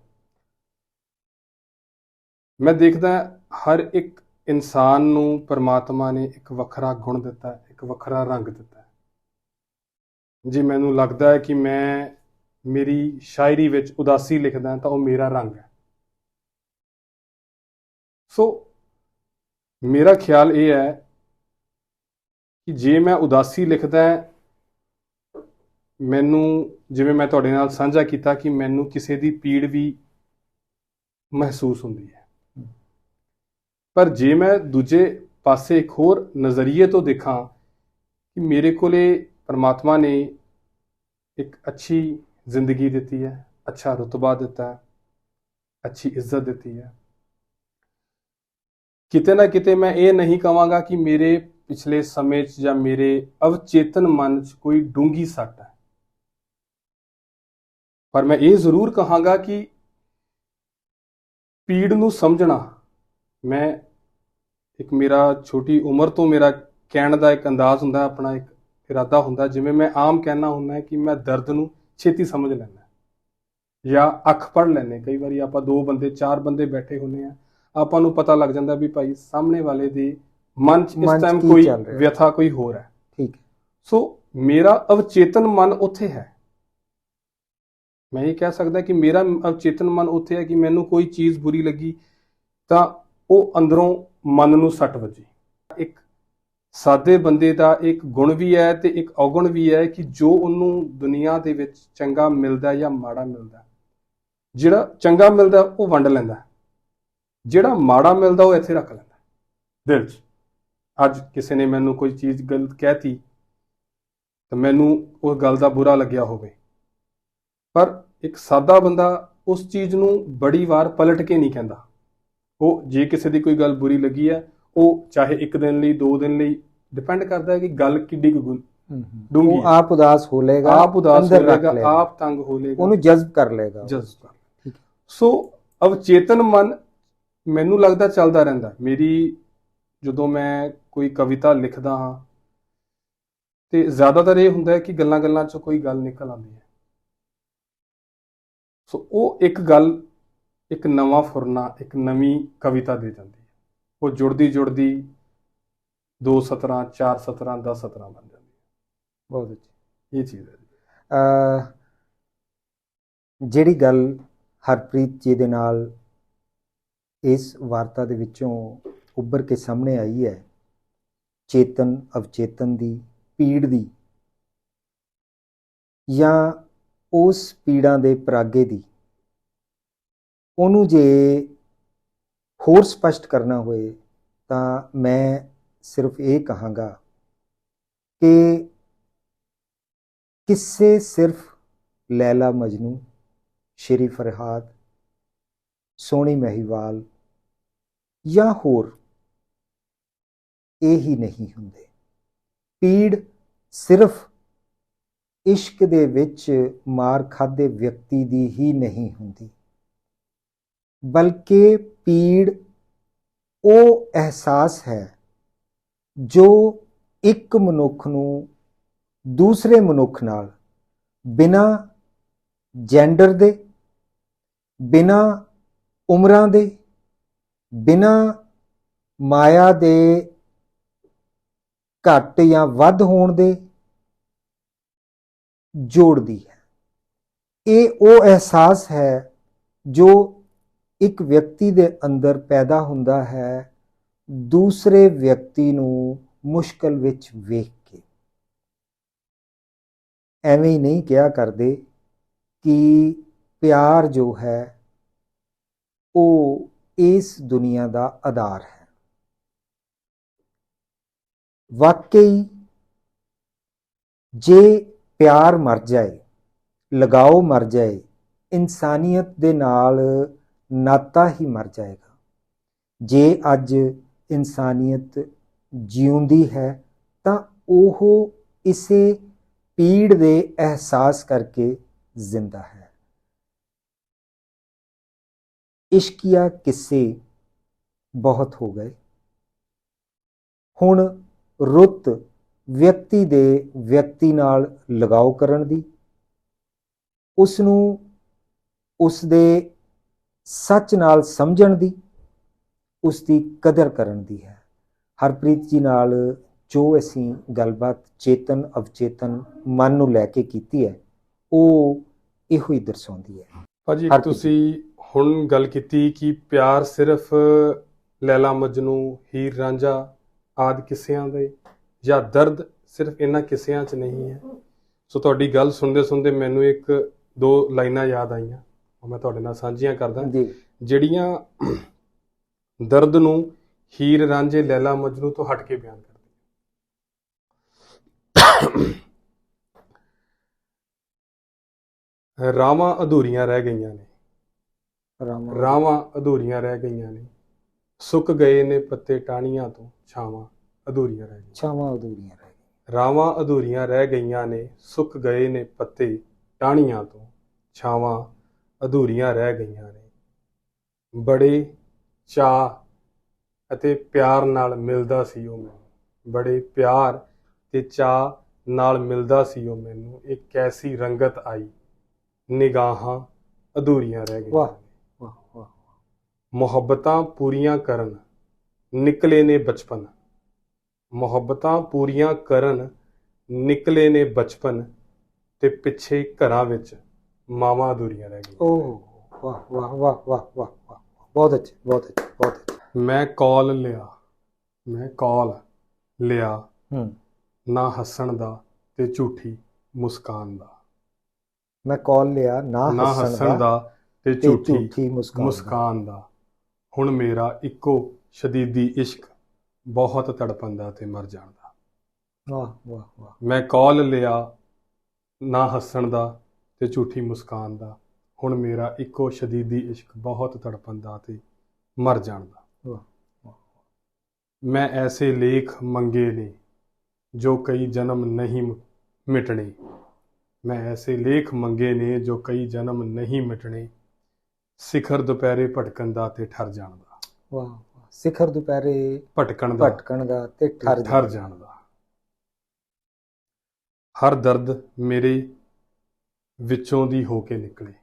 ਮੈਂ ਦੇਖਦਾ ਹਰ ਇੱਕ ਇਨਸਾਨ ਨੂੰ ਪਰਮਾਤਮਾ ਨੇ ਇੱਕ ਵੱਖਰਾ ਗੁਣ ਦਿੱਤਾ ਹੈ, ਇੱਕ ਵੱਖਰਾ ਰੰਗ ਦਿੱਤਾ ਹੈ। ਜੇ ਮੈਨੂੰ ਲੱਗਦਾ ਹੈ ਕਿ ਮੈਂ ਮੇਰੀ ਸ਼ਾਇਰੀ ਵਿੱਚ ਉਦਾਸੀ ਲਿਖਦਾ ਤਾਂ ਉਹ ਮੇਰਾ ਰੰਗ ਹੈ ਸੋ ਮੇਰਾ ਖਿਆਲ ਇਹ ਹੈ ਕਿ ਜੇ ਮੈਂ ਉਦਾਸੀ ਲਿਖਦਾ ਮੈਨੂੰ ਜਿਵੇਂ ਮੈਂ ਤੁਹਾਡੇ ਨਾਲ ਸਾਂਝਾ ਕੀਤਾ ਕਿ ਮੈਨੂੰ ਕਿਸੇ ਦੀ ਪੀੜ ਵੀ ਮਹਿਸੂਸ ਹੁੰਦੀ ਹੈ। ਪਰ ਜੇ ਮੈਂ ਦੂਜੇ ਪਾਸੇ ਇੱਕ ਹੋਰ ਨਜ਼ਰੀਏ ਤੋਂ ਦੇਖਾਂ ਕਿ ਮੇਰੇ ਕੋਲੇ ਪਰਮਾਤਮਾ ਨੇ ਇੱਕ ਅੱਛੀ ਜ਼ਿੰਦਗੀ ਦਿੱਤੀ ਹੈ, ਅੱਛਾ ਰੁਤਬਾ ਦਿੱਤਾ ਹੈ, ਅੱਛੀ ਇੱਜ਼ਤ ਦਿੱਤੀ ਹੈ, ਕਿਤੇ ਨਾ ਕਿਤੇ ਮੈਂ ਇਹ ਨਹੀਂ ਕਹਾਂਗਾ ਕਿ ਮੇਰੇ ਪਿਛਲੇ ਸਮੇਂ 'ਚ ਜਾਂ ਮੇਰੇ ਅਵਚੇਤਨ ਮਨ 'ਚ ਕੋਈ ਡੂੰਗੀ ਸੱਟ ਹੈ। ਪਰ ਮੈਂ ਇਹ ਜ਼ਰੂਰ ਕਹਾਂਗਾ ਕਿ ਪੀੜ ਨੂੰ ਸਮਝਣਾ, ਮੈਂ ਇੱਕ ਮੇਰਾ ਛੋਟੀ ਉਮਰ ਤੋਂ ਮੇਰਾ ਕਹਿਣ ਦਾ ਇੱਕ ਅੰਦਾਜ਼ ਹੁੰਦਾ, ਆਪਣਾ ਇੱਕ ਇਰਾਦਾ ਹੁੰਦਾ, ਜਿਵੇਂ ਮੈਂ ਆਮ ਕਹਿਣਾ ਹੁੰਦਾ ਕਿ ਮੈਂ ਦਰਦ ਨੂੰ ਛੇਤੀ ਸਮਝ ਲੈਂਦਾ ਜਾਂ ਅੱਖ ਪੜ ਲੈਂਦੇ ਕਈ ਵਾਰੀ ਆਪਾਂ ਦੋ ਬੰਦੇ, ਚਾਰ ਬੰਦੇ ਬੈਠੇ ਹੁੰਦੇ ਆ ਆਪਾਂ ਨੂੰ ਪਤਾ ਲੱਗ ਜਾਂਦਾ ਵੀ ਭਾਈ ਸਾਹਮਣੇ ਵਾਲੇ ਦੇ ਮਨ 'ਚ ਮਨ ਇਸ 'ਚ ਟਾਈਮ ਕੀ ਕੋਈ ਚੱਲ ਰਿਹਾ। ਵਿਅਥਾ ਕੋਈ ਹੋਰ ਹੈ। ਠੀਕ ਹੈ। ਸੋ ਮੇਰਾ ਅਵਚੇਤਨ ਮਨ ਉੱਥੇ ਹੈ। ਮੈਂ ਇਹ ਕਹਿ ਸਕਦਾ ਕਿ ਮੇਰਾ ਅਵਚੇਤਨ ਮਨ ਉੱਥੇ ਹੈ ਕਿ ਮੈਨੂੰ ਕੋਈ ਚੀਜ਼ ਬੁਰੀ ਲੱਗੀ ਤਾਂ ਉਹ ਅੰਦਰੋਂ ਮਨ ਨੂੰ ਸੱਟ ਵੱਜੀ। ਇੱਕ ਸਾਦੇ ਬੰਦੇ ਦਾ ਇੱਕ ਗੁਣ ਵੀ ਹੈ ਤੇ ਇੱਕ ਔਗਣ ਵੀ ਹੈ ਕਿ ਜੋ ਉਹਨੂੰ ਦੁਨੀਆ ਦੇ ਵਿੱਚ ਚੰਗਾ ਮਿਲਦਾ ਜਾਂ ਮਾੜਾ ਮਿਲਦਾ ਜਿਹੜਾ ਚੰਗਾ ਮਿਲਦਾ ਉਹ ਵੰਡ ਲੈਂਦਾ ਜਿਹੜਾ ਮਾੜਾ ਮਿਲਦਾ ਉਹ ਇੱਥੇ ਰੱਖ ਲੈਂਦਾ। ਦਿਲ 'ਚ। ਅੱਜ ਕਿਸੇ ਨੇ ਮੈਨੂੰ ਕੋਈ ਚੀਜ਼ ਗਲਤ ਕਹਿਤੀ ਤਾਂ ਮੈਨੂੰ ਉਸ ਗੱਲ ਦਾ ਬੁਰਾ ਲੱਗਿਆ ਹੋਵੇ ਪਰ ਇੱਕ ਸਾਦਾ ਬੰਦਾ ਉਸ ਚੀਜ਼ ਨੂੰ ਬੜੀ ਵਾਰ ਪਲਟ ਕੇ ਨਹੀਂ ਕਹਿੰਦਾ ਉਹ ਜੇ ਕਿਸੇ ਦੀ ਕੋਈ ਗੱਲ ਬੁਰੀ ਲੱਗੀ ਹੈ ਉਹ ਚਾਹੇ ਇੱਕ ਦਿਨ ਲਈ ਦੋ ਦਿਨ ਲਈ ਡਿਪੈਂਡ ਕਰਦਾ ਹੈ ਕਿ ਗੱਲ ਕਿੱਡੀ ਕੁ ਗੁ- ਹਮ, ਹਮ। ਡੂੰਘੀ ਉਹ ਹੈ। ਆਪ ਉਦਾਸ ਹੋ ਲੇਗਾ ਆਪ ਉਦਾਸ ਅੰਦਰ ਰੱਖ ਹੋਏਗਾ ਲਏਗਾ। ਆਪ ਤੰਗ ਹੋ ਲੇਗਾ ਉਹਨੂੰ ਜਜ਼ਬ ਕਰ ਲੇਗਾ ਉਹ। ਜਜ਼ਬਾ ਠੀਕ ਹੈ। ਸੋ ਅਵਚੇਤਨ ਮਨ ਮੈਨੂੰ ਲੱਗਦਾ ਚੱਲਦਾ ਰਹਿੰਦਾ ਮੇਰੀ ਜਦੋਂ ਮੈਂ ਕੋਈ ਕਵਿਤਾ ਲਿਖਦਾ ਹਾਂ। ਤੇ ਜ਼ਿਆਦਾਤਰ ਇਹ ਹੁੰਦਾ ਹੈ ਕਿ ਗੱਲਾਂ ਗੱਲਾਂ 'ਚੋਂ ਕੋਈ ਗੱਲ ਨਿਕਲ ਆਉਂਦੀ ਹੈ। ਸੋ ਉਹ ਇੱਕ ਗੱਲ ਇੱਕ ਨਵਾਂ ਫੁਰਨਾ ਇੱਕ ਨਵੀਂ ਕਵਿਤਾ ਦੇ ਜਾਂਦੀ ਹੈ। ਉਹ ਜੁੜਦੀ ਜੁੜਦੀ ਦੋ ਸਤਰਾਂ ਚਾਰ ਸਤਰਾਂ 10 ਸਤਰਾਂ ਬਣ ਜਾਂਦੀ ਬਹੁਤ ਅੱਛਾ। ਹੈ ਇਹ ਚੀਜ਼ ਹੈ। ਜਿਹੜੀ ਗੱਲ ਹਰਪ੍ਰੀਤ ਜੀ ਦੇ ਨਾਲ ਇਸ ਵਾਰਤਾ ਦੇ ਵਿੱਚੋਂ ਉੱਭਰ ਕੇ ਸਾਹਮਣੇ ਆਈ ਹੈ ਚੇਤਨ, ਅਵਚੇਤਨ ਦੀ, ਪੀੜ ਦੀ ਜਾਂ ਉਸ ਪੀੜਾਂ ਦੇ ਪਰਾਗੇ ਦੀ। ਉਹਨੂੰ ਜੇ ਹੋਰ ਸਪਸ਼ਟ ਕਰਨਾ ਹੋਏ ਤਾਂ ਮੈਂ ਸਿਰਫ ਇਹ ਕਹਾਂਗਾ ਕਿ ਕਿੱਸੇ ਸਿਰਫ ਲੈਲਾ ਮਜਨੂ, ਸ਼੍ਰੀ ਫਰਹਾਦ, ਸੋਹਣੀ ਮਹੀਵਾਲ ਜਾਂ ਹੋਰ ਇਹ ਹੀ ਨਹੀਂ ਹੁੰਦੇ। ਪੀੜ ਸਿਰਫ ਇਸ਼ਕ ਦੇ ਵਿੱਚ ਮਾਰ ਖਾਦੇ ਵਿਅਕਤੀ ਦੀ ਹੀ ਨਹੀਂ ਹੁੰਦੀ। ਬਲਕਿ ਪੀੜ ਉਹ ਅਹਿਸਾਸ ਹੈ ਜੋ ਇੱਕ ਮਨੁੱਖ ਨੂੰ ਦੂਸਰੇ ਮਨੁੱਖ ਨਾਲ ਬਿਨਾ ਜੈਂਡਰ ਦੇ, ਬਿਨਾ ਉਮਰਾਂ ਦੇ, ਬਿਨਾ ਮਾਇਆ ਦੇ ਘੱਟ ਜਾਂ ਵੱਧ ਹੋਣ ਦੇ ਜੋੜਦੀ ਹੈ। ਇਹ ਉਹ ਅਹਿਸਾਸ ਹੈ ਜੋ ਇੱਕ ਵਿਅਕਤੀ ਦੇ ਅੰਦਰ ਪੈਦਾ ਹੁੰਦਾ ਹੈ, ਦੂਸਰੇ ਵਿਅਕਤੀ ਨੂੰ ਮੁਸ਼ਕਲ ਵਿੱਚ ਵੇਖ ਕੇ। ਐਵੇਂ ਹੀ ਨਹੀਂ ਕਿਹਾ ਕਰਦੇ ਕਿ ਪਿਆਰ ਜੋ ਹੈ, ਉਹ ਇਸ ਦੁਨੀਆ ਦਾ ਆਧਾਰ ਹੈ। ਵਾਕਈ ਜੇ ਪਿਆਰ ਮਰ ਜਾਏ, ਲਗਾਓ ਮਰ ਜਾਏ, ਇਨਸਾਨੀਅਤ ਦੇ ਨਾਲ ਨਾਤਾ ਹੀ ਮਰ ਜਾਏਗਾ। ਜੇ ਅੱਜ ਇਨਸਾਨੀਅਤ ਜਿਉਂਦੀ ਹੈ, ਤਾਂ ਉਹ ਇਸੇ ਪੀੜ ਦੇ ਅਹਿਸਾਸ ਕਰਕੇ ਜ਼ਿੰਦਾ ਹੈ। ਇਸ਼ਕੀਆ ਕਿੱਸੇ ਬਹੁਤ ਹੋ ਗਏ। ਹੁਣ ਰੁੱਤ ਵਿਅਕਤੀ ਦੇ ਵਿਅਕਤੀ ਨਾਲ ਲਗਾਓ ਕਰਨ ਦੀ ਉਸ ਨੂੰ ਉਸ ਦੇ ਸੱਚ ਨਾਲ ਸਮਝਣ ਦੀ ਉਸ ਦੀ ਕਦਰ ਕਰਨ ਦੀ ਹੈ ਹਰਪ੍ਰੀਤ ਜੀ ਨਾਲ ਜੋ ਅਸੀਂ ਗੱਲਬਾਤ ਚੇਤਨ ਅਵਚੇਤਨ ਮਨ ਨੂੰ ਲੈ ਕੇ ਕੀਤੀ ਹੈ ਉਹ ਇਹੋ ਹੀ ਦਰਸਾਉਂਦੀ ਹੈ ਭਾਜੀ। ਤੁਸੀਂ ਹੁਣ ਗੱਲ ਕੀਤੀ ਕਿ ਪਿਆਰ ਸਿਰਫ ਲੈਲਾ ਮਜਨੂ ਹੀਰ ਰਾਂਝਾ ਆਦ ਕਿੱਸਿਆਂ ਦੇ ਜਾਂ ਦਰਦ ਸਿਰਫ ਇਹਨਾਂ ਕਿੱਸਿਆਂ 'ਚ ਨਹੀਂ ਹੈ। ਸੋ ਤੁਹਾਡੀ ਗੱਲ ਸੁਣਦੇ ਸੁਣਦੇ ਮੈਨੂੰ ਇੱਕ ਦੋ ਲਾਈਨਾਂ ਯਾਦ ਆਈਆਂ। ਉਹ ਮੈਂ ਤੁਹਾਡੇ ਨਾਲ ਸਾਂਝੀਆਂ ਕਰਦਾ। ਜਿਹੜੀਆਂ ਦਰਦ ਨੂੰ ਹੀਰ ਰਾਂਝੇ ਲੈਲਾ ਮਜਨੂ ਤੋਂ ਹਟ ਕੇ ਬਿਆਨ ਕਰਦੀ ਰਾਵਾਂ ਅਧੂਰੀਆਂ ਰਹਿ ਗਈਆਂ ਨੇ। ਰਾਵਾਂ ਅਧੂਰੀਆਂ ਰਹਿ ਗਈਆਂ ਨੇ। ਸੁੱਕ ਗਏ ਨੇ ਪੱਤੇ ਟਾਹਣੀਆਂ ਤੋਂ ਛਾਵਾਂ ਅਧੂਰੀਆਂ ਰਹਿ ਗਈਆਂ। ਛਾਵਾਂ ਅਧੂਰੀਆਂ ਰਹਿ ਗਈਆਂ। ਰਾਵਾਂ ਅਧੂਰੀਆਂ ਰਹਿ ਗਈਆਂ ਨੇ ਸੁੱਕ ਗਏ ਨੇ ਪੱਤੇ ਟਾਹਣੀਆਂ ਤੋਂ ਛਾਵਾਂ ਅਧੂਰੀਆਂ ਰਹਿ ਗਈਆਂ ਨੇ। ਬੜੇ ਚਾਹ ਅਤੇ ਪਿਆਰ ਨਾਲ ਮਿਲਦਾ ਸੀ ਉਹ ਮੈਨੂੰ। ਬੜੇ ਪਿਆਰ ਤੇ ਚਾਹ ਨਾਲ ਮਿਲਦਾ ਸੀ ਉਹ ਮੈਨੂੰ। ਇੱਕ ਕੈਸੀ ਰੰਗਤ ਆਈ ਨਿਗਾਹਾਂ ਅਧੂਰੀਆਂ ਰਹਿ ਗਈਆਂ ਵਾਹ ਮੁਹੱਬਤਾਂ ਪੂਰੀਆਂ ਕਰਨ ਨਿਕਲੇ ਨੇ ਬਚਪਨ। ਮੁਹੱਬਤਾਂ ਪੂਰੀਆਂ ਕਰਨ ਨਿਕਲੇ ਨੇ ਬਚਪਨ ਤੇ ਪਿੱਛੇ ਘਰਾਂ ਵਿੱਚ ਮਾਵਾਂ ਅਧੂਰੀਆਂ ਰਹਿ ਗਈਆਂ। ਓਹ ਵਾਹ ਵਾਹ ਵਾਹ ਵਾਹ ਵਾਹ ਵਾਹ ਬਹੁਤ ਅੱਛਾ ਬਹੁਤ ਅੱਛਾ ਬਹੁਤ ਅੱਛਾ। ਮੈਂ ਕਾਲ ਲਿਆ ਮੈਂ ਕਾਲ ਲਿਆ। ਹੂੰ। ਨਾ ਹੱਸਣ ਦਾ ਤੇ ਝੂਠੀ ਮੁਸਕਾਨ ਦਾ। ਮੈਂ ਕਾਲ ਲਿਆ ਨਾ ਹੱਸਣ ਦਾ ਤੇ ਝੂਠੀ ਮੁਸਕਾਨ ਦਾ। ਹੁਣ ਮੇਰਾ ਇੱਕੋ ਸ਼ਦੀਦੀ ਇਸ਼ਕ ਬਹੁਤ ਤੜਪੰਦਾ ਤੇ ਮਰ ਜਾਣ ਦਾ ਵਾਹ ਵਾਹ ਵਾਹ। ਮੈਂ ਕਾਲ ਲਿਆ ਨਾ ਹੱਸਣ ਦਾ ਤੇ ਝੂਠੀ ਮੁਸਕਾਨ ਦਾ। ਹੁਣ ਮੇਰਾ ਇੱਕੋ ਸ਼ਦੀਦੀ ਇਸ਼ਕ ਬਹੁਤ ਤੜਪੰਦਾ ਤੇ ਮਰ ਜਾਣ ਦਾ ਵਾਹ ਮੈਂ ਐਸੇ ਲੇਖ ਮੰਗੇ ਨੇ ਜੋ ਕਈ ਜਨਮ ਨਹੀਂ ਮਿਟਣੇ। ਮੈਂ ਐਸੇ ਲੇਖ ਮੰਗੇ ਨੇ ਜੋ ਕਈ ਜਨਮ ਨਹੀਂ ਮਿਟਣੇ। ਸਿਖਰ ਦੁਪਹਿਰੇ ਭਟਕਣ ਦਾ ਤੇ ਠਰ ਜਾਣ ਦਾ। ਵਾਹ ਸਿਖਰ ਦੁਪਹਿਰੇ ਭਟਕਣ ਦਾ ਭਟਕਣ ਦਾ ਤੇ ਠਰ ਠਰ ਜਾਣ ਦਾ। ਹਰ ਦਰਦ ਮੇਰੇ ਵਿੱਚੋਂ ਦੀ ਹੋ ਕੇ ਨਿਕਲੇ।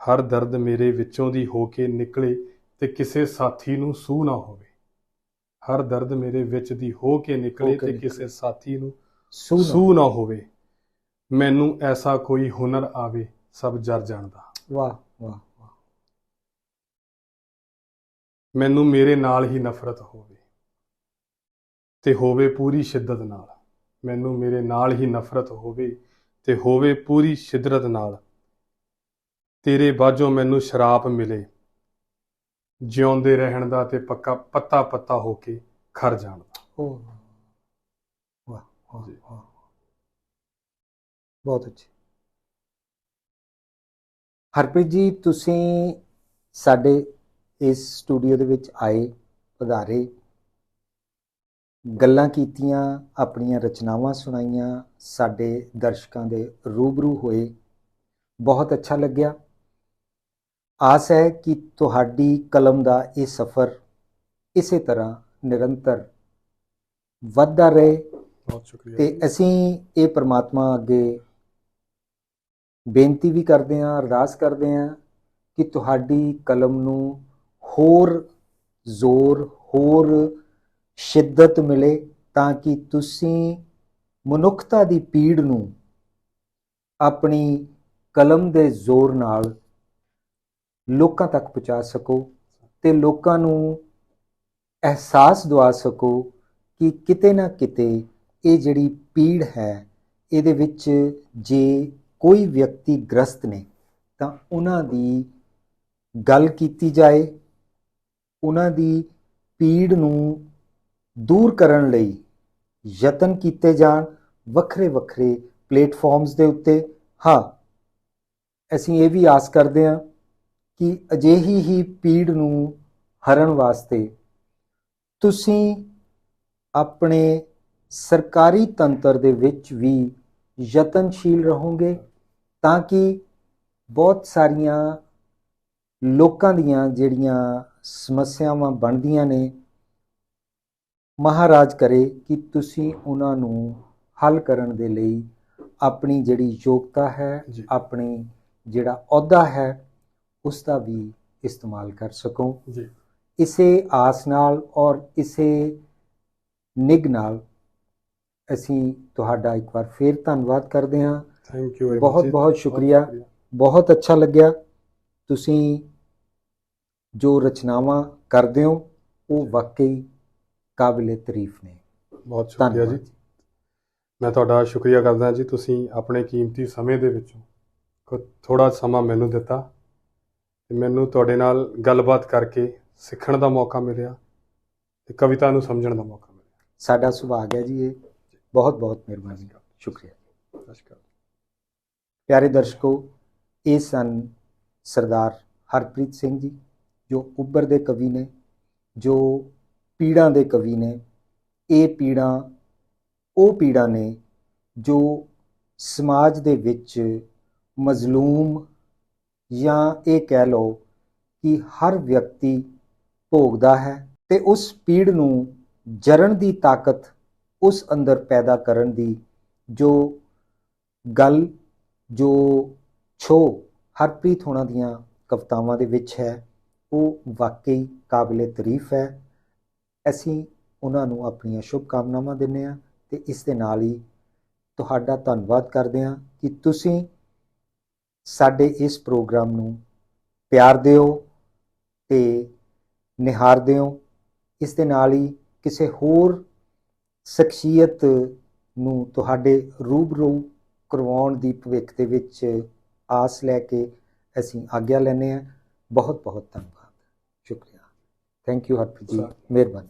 ਹਰ ਦਰਦ ਮੇਰੇ ਵਿੱਚੋਂ ਦੀ ਹੋ ਕੇ ਨਿਕਲੇ ਤੇ ਕਿਸੇ ਸਾਥੀ ਨੂੰ ਸੂ ਨਾ ਹੋਵੇ। ਹਰ ਦਰਦ ਮੇਰੇ ਵਿੱਚ ਦੀ ਹੋ ਕੇ ਨਿਕਲੇ ਤੇ। ਕਿਸੇ ਸਾਥੀ ਨੂੰ ਸੂ ਨਾ ਹੋਵੇ। ਮੈਨੂੰ ਐਸਾ ਕੋਈ ਹੁਨਰ ਆਵੇ ਸਭ ਜਰ ਜਾਣ ਦਾ ਵਾਹ ਵਾਹ ਵਾਹ ਮੈਨੂੰ ਮੇਰੇ ਨਾਲ ਹੀ ਨਫ਼ਰਤ ਹੋਵੇ ਤੇ ਹੋਵੇ ਪੂਰੀ ਸ਼ਿੱਦਤ ਨਾਲ। ਮੈਨੂੰ ਮੇਰੇ ਨਾਲ ਹੀ ਨਫ਼ਰਤ ਹੋਵੇ ਤੇ ਹੋਵੇ ਪੂਰੀ ਸ਼ਿੱਦਤ ਨਾਲ। ਤੇਰੇ ਬਾਝੋਂ ਮੈਨੂੰ ਸ਼ਰਾਪ ਮਿਲੇ। ਜਿਉਂਦੇ ਰਹਿਣ ਦਾ ਤੇ ਪੱਕਾ ਪੱਤਾ ਪੱਤਾ ਹੋ ਕੇ ਖਰ ਜਾਣ ਦਾ। ਓਹ ਵਾਹ ਵਾਹ ਜੀ। ਵਾਹ। ਬਹੁਤ ਅੱਛਾ। ਹਰਪ੍ਰੀਤ ਜੀ ਤੁਸੀਂ ਸਾਡੇ ਇਸ ਸਟੂਡੀਓ ਦੇ ਵਿੱਚ ਆਏ ਪਧਾਰੇ ਗੱਲਾਂ ਕੀਤੀਆਂ ਆਪਣੀਆਂ ਰਚਨਾਵਾਂ ਸੁਣਾਈਆਂ ਸਾਡੇ ਦਰਸ਼ਕਾਂ ਦੇ ਰੂਬਰੂ ਹੋਏ। ਬਹੁਤ ਅੱਛਾ ਲੱਗਿਆ। ਆਸ ਹੈ ਕਿ ਤੁਹਾਡੀ ਕਲਮ ਦਾ ਇਹ ਸਫ਼ਰ ਇਸੇ ਤਰ੍ਹਾਂ ਨਿਰੰਤਰ ਵੱਧਦਾ ਰਹੇ। ਬਹੁਤ ਸ਼ੁਕਰੀਆ ਤੇ ਅਸੀਂ ਇਹ ਪ੍ਰਮਾਤਮਾ ਅੱਗੇ ਬੇਨਤੀ ਵੀ ਕਰਦੇ ਹਾਂ ਅਰਦਾਸ ਕਰਦੇ ਹਾਂ ਕਿ ਤੁਹਾਡੀ ਕਲਮ ਨੂੰ ਹੋਰ ਜ਼ੋਰ, ਹੋਰ ਸ਼ਿੱਦਤ ਮਿਲੇ ਤਾਂ ਕਿ ਤੁਸੀਂ ਮਨੁੱਖਤਾ ਦੀ ਪੀੜ ਨੂੰ ਆਪਣੀ ਕਲਮ ਦੇ ਜ਼ੋਰ ਨਾਲ ਲੋਕਾਂ ਤੱਕ ਪਹੁੰਚਾ ਸਕੋ ਤੇ ਲੋਕਾਂ ਨੂੰ ਅਹਿਸਾਸ ਦਿਵਾ ਸਕੋ ਕਿ ਕਿਤੇ ਨਾ ਕਿਤੇ ਇਹ ਜਿਹੜੀ ਪੀੜ ਹੈ, ਇਹਦੇ ਵਿੱਚ ਜੇ ਕੋਈ ਵਿਅਕਤੀ ਗ੍ਰਸਤ ਨੇ ਤਾਂ ਉਹਨਾਂ ਦੀ ਗੱਲ ਕੀਤੀ ਜਾਏ ਉਹਨਾਂ ਦੀ ਪੀੜ ਨੂੰ ਦੂਰ ਕਰਨ ਲਈ ਯਤਨ ਕੀਤੇ ਜਾਣ, ਵੱਖਰੇ ਵੱਖਰੇ ਪਲੇਟਫਾਰਮਸ ਦੇ ਉੱਤੇ। ਹਾਂ, ਅਸੀਂ ਇਹ ਵੀ ਆਸ ਕਰਦੇ ਹਾਂ ਕਿ ਅਜਿਹੀ ਹੀ ਪੀੜ ਨੂੰ ਹਰਨ ਵਾਸਤੇ ਤੁਸੀਂ ਆਪਣੇ ਸਰਕਾਰੀ ਤੰਤਰ ਦੇ ਵਿੱਚ ਵੀ ਯਤਨਸ਼ੀਲ ਰਹੋਗੇ ਤਾਂ ਕਿ ਬਹੁਤ ਸਾਰੀਆਂ ਲੋਕਾਂ ਦੀਆਂ ਜਿਹੜੀਆਂ ਸਮੱਸਿਆਵਾਂ ਬਣਦੀਆਂ ਨੇ ਮਹਾਰਾਜ ਕਰੇ ਕਿ ਤੁਸੀਂ ਉਹਨਾਂ ਨੂੰ ਹੱਲ ਕਰਨ ਦੇ ਲਈ ਆਪਣੀ ਜਿਹੜੀ ਯੋਗਤਾ ਹੈ। ਆਪਣੀ ਜਿਹੜਾ ਅਹੁਦਾ ਹੈ ਉਸ ਦਾ ਵੀ ਇਸਤੇਮਾਲ ਕਰ ਸਕੋ। ਜੀ। ਇਸੇ ਆਸ ਨਾਲ ਔਰ ਇਸੇ ਨਿਗ ਨਾਲ ਅਸੀਂ ਤੁਹਾਡਾ ਇੱਕ ਵਾਰ ਫੇਰ ਧੰਨਵਾਦ ਕਰਦੇ ਹਾਂ। ਥੈਂਕ ਯੂ ਬਹੁਤ ਬਹੁਤ ਸ਼ੁਕਰੀਆ। ਬਹੁਤ ਅੱਛਾ ਲੱਗਿਆ। ਤੁਸੀਂ ਜੋ ਰਚਨਾਵਾਂ ਕਰਦੇ ਹੋ ਉਹ ਵਾਕਈ ਕਾਬਿਲੇ ਤਾਰੀਫ ਨੇ। ਬਹੁਤ ਸ਼ੁਕਰੀਆ ਜੀ। ਮੈਂ ਤੁਹਾਡਾ ਸ਼ੁਕਰੀਆ ਕਰਦਾ ਜੀ ਤੁਸੀਂ ਆਪਣੇ ਕੀਮਤੀ ਸਮੇਂ ਦੇ ਵਿੱਚੋਂ ਥੋੜਾ ਸਮਾਂ ਮੈਨੂੰ ਦਿੱਤਾ ਤੇ ਮੈਨੂੰ ਤੁਹਾਡੇ ਨਾਲ ਗੱਲਬਾਤ ਕਰਕੇ ਸਿੱਖਣ ਦਾ ਮੌਕਾ ਮਿਲਿਆ ਤੇ ਕਵਿਤਾ ਨੂੰ ਸਮਝਣ ਦਾ ਮੌਕਾ ਮਿਲਿਆ। ਸਾਡਾ ਸੁਭਾਗ ਹੈ ਜੀ ਇਹ। ਬਹੁਤ ਬਹੁਤ ਮਿਹਰਬਾਨੀ। ਸ਼ੁਕਰੀਆ ਅਕਾਲ। ਪਿਆਰੇ ਦਰਸ਼ਕੋ ਇਹ ਸਨ ਸਰਦਾਰ ਹਰਪ੍ਰੀਤ ਸਿੰਘ ਜੀ। ਜੋ ਉੱਭਰਦੇ ਕਵੀ ਨੇ, ਜੋ ਪੀੜਾਂ ਦੇ ਕਵੀ ਨੇ, ਇਹ ਪੀੜਾਂ, ਉਹ ਪੀੜਾਂ ਨੇ ਜੋ ਸਮਾਜ ਦੇ ਵਿੱਚ ਮਜ਼ਲੂਮ ਜਾਂ ਇਹ ਕਹਿ ਲਓ ਕਿ ਹਰ ਵਿਅਕਤੀ ਭੋਗਦਾ ਹੈ ਤੇ ਉਸ ਪੀੜ ਨੂੰ ਜਰਨ ਦੀ ਤਾਕਤ ਉਸ ਅੰਦਰ ਪੈਦਾ ਕਰਨ ਦੀ ਜੋ ਗੱਲ, ਜੋ ਛੋ ਹਰਪ੍ਰੀਤ ਹੋਣਾ ਦੀਆਂ ਕਵਿਤਾਵਾਂ ਦੇ ਵਿੱਚ ਹੈ ਉਹ ਵਾਕਈ ਕਾਬਿਲੇ ਤਾਰੀਫ ਹੈ। ਅਸੀਂ ਉਹਨਾਂ ਨੂੰ ਆਪਣੀਆਂ ਸ਼ੁਭ ਕਾਮਨਾਵਾਂ ਦਿੰਦੇ ਹਾਂ ਤੇ ਇਸ ਦੇ ਨਾਲ ਹੀ ਤੁਹਾਡਾ ਧੰਨਵਾਦ ਕਰਦੇ ਹਾਂ ਕਿ ਤੁਸੀਂ ਸਾਡੇ ਇਸ ਪ੍ਰੋਗਰਾਮ ਨੂੰ ਪਿਆਰ ਦਿਓ ਤੇ ਨਿਹਾਰਦੇ ਹੋ ਇਸ ਦੇ ਨਾਲ ਹੀ ਕਿਸੇ ਹੋਰ ਸ਼ਖਸੀਅਤ ਨੂੰ ਤੁਹਾਡੇ ਰੂਬਰੂ ਕਰਵਾਉਣ ਦੀ ਭਵਿੱਖ ਦੇ ਵਿੱਚ ਆਸ ਲੈ ਕੇ ਅਸੀਂ ਆਗਿਆ ਲੈਂਦੇ ਹਾਂ। ਬਹੁਤ ਬਹੁਤ ਧੰਨਵਾਦ। Thank you Harpreet ji. ਮਿਹਰਬਾਨੀ